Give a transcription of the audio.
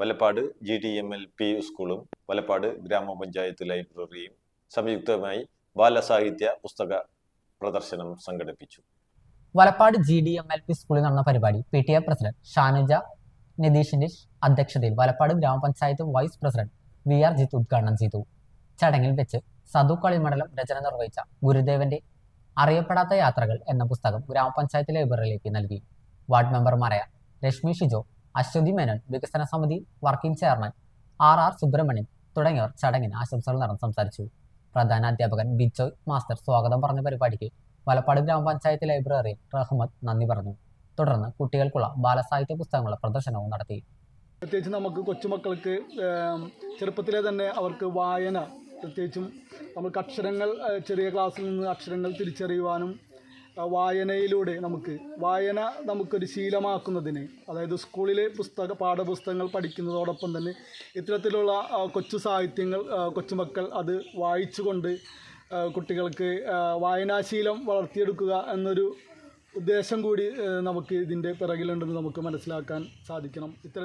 Valappad G T M L P സ്കൂളും വലപ്പാട് ഗ്രാമപഞ്ചായത്ത് ലൈബ്രറിയും സംയുക്തമായി ബാലസാഹിത്യ പുസ്തക പ്രദർശനം സംഘടിപ്പിച്ചു. Valappad G D M L P സ്കൂളിൽ നടന്ന പരിപാടി P T A president Shanuja നിതീഷിന്റെ അധ്യക്ഷതയിൽ വലപ്പാട് ഗ്രാമപഞ്ചായത്ത് vice president V R Jith ഉദ്ഘാടനം ചെയ്തു. ചടങ്ങിൽ വെച്ച് സധു കളിമണ്ഡലം രചന നിർവഹിച്ച ഗുരുദേവന്റെ അറിയപ്പെടാത്ത യാത്രകൾ എന്ന പുസ്തകം ഗ്രാമപഞ്ചായത്ത് ലൈബ്രറിയിലേക്ക് നൽകി. വാർഡ് മെമ്പർമാരായ രശ്മി ഷിജോ അശ്വതി മേനോൻ വികസന സമിതി working chairman R R Subramanian തുടങ്ങിയവർ ചടങ്ങിന് ആശംസകൾ നടന്ന് സംസാരിച്ചു. പ്രധാന അധ്യാപകൻ ബിജോയ് മാസ്റ്റർ സ്വാഗതം പറഞ്ഞ പരിപാടിക്ക് വലപ്പാട് ഗ്രാമപഞ്ചായത്ത് ലൈബ്രറി റഹ്മത്ത് നന്ദി പറഞ്ഞു. തുടർന്ന് കുട്ടികൾക്കുള്ള ബാലസാഹിത്യ പുസ്തകങ്ങളുടെ പ്രദർശനവും നടത്തി. പ്രത്യേകിച്ച് നമുക്ക് കൊച്ചുമക്കൾക്ക് ചെറുപ്പത്തിലെ തന്നെ അവർക്ക് വായന പ്രത്യേകിച്ചും നമുക്ക് അക്ഷരങ്ങൾ ചെറിയ ക്ലാസ്സിൽ നിന്ന് അക്ഷരങ്ങൾ തിരിച്ചറിയുവാനും വായനയിലൂടെ നമുക്ക് വായന നമുക്കൊരു ശീലമാക്കുന്നതിന് അതായത് സ്കൂളിലെ പുസ്തക പാഠപുസ്തകങ്ങൾ പഠിക്കുന്നതോടൊപ്പം തന്നെ ഇത്തരത്തിലുള്ള കൊച്ചു സാഹിത്യങ്ങൾ കൊച്ചുമക്കൾ അത് വായിച്ചുകൊണ്ട് കുട്ടികൾക്ക് വായനാശീലം വളർത്തിയെടുക്കുക എന്നൊരു ഉദ്ദേശം കൂടി നമുക്ക് ഇതിന്റെ പിറകിലുണ്ടെന്ന് നമുക്ക് മനസ്സിലാക്കാൻ സാധിക്കണം. ഇത്തര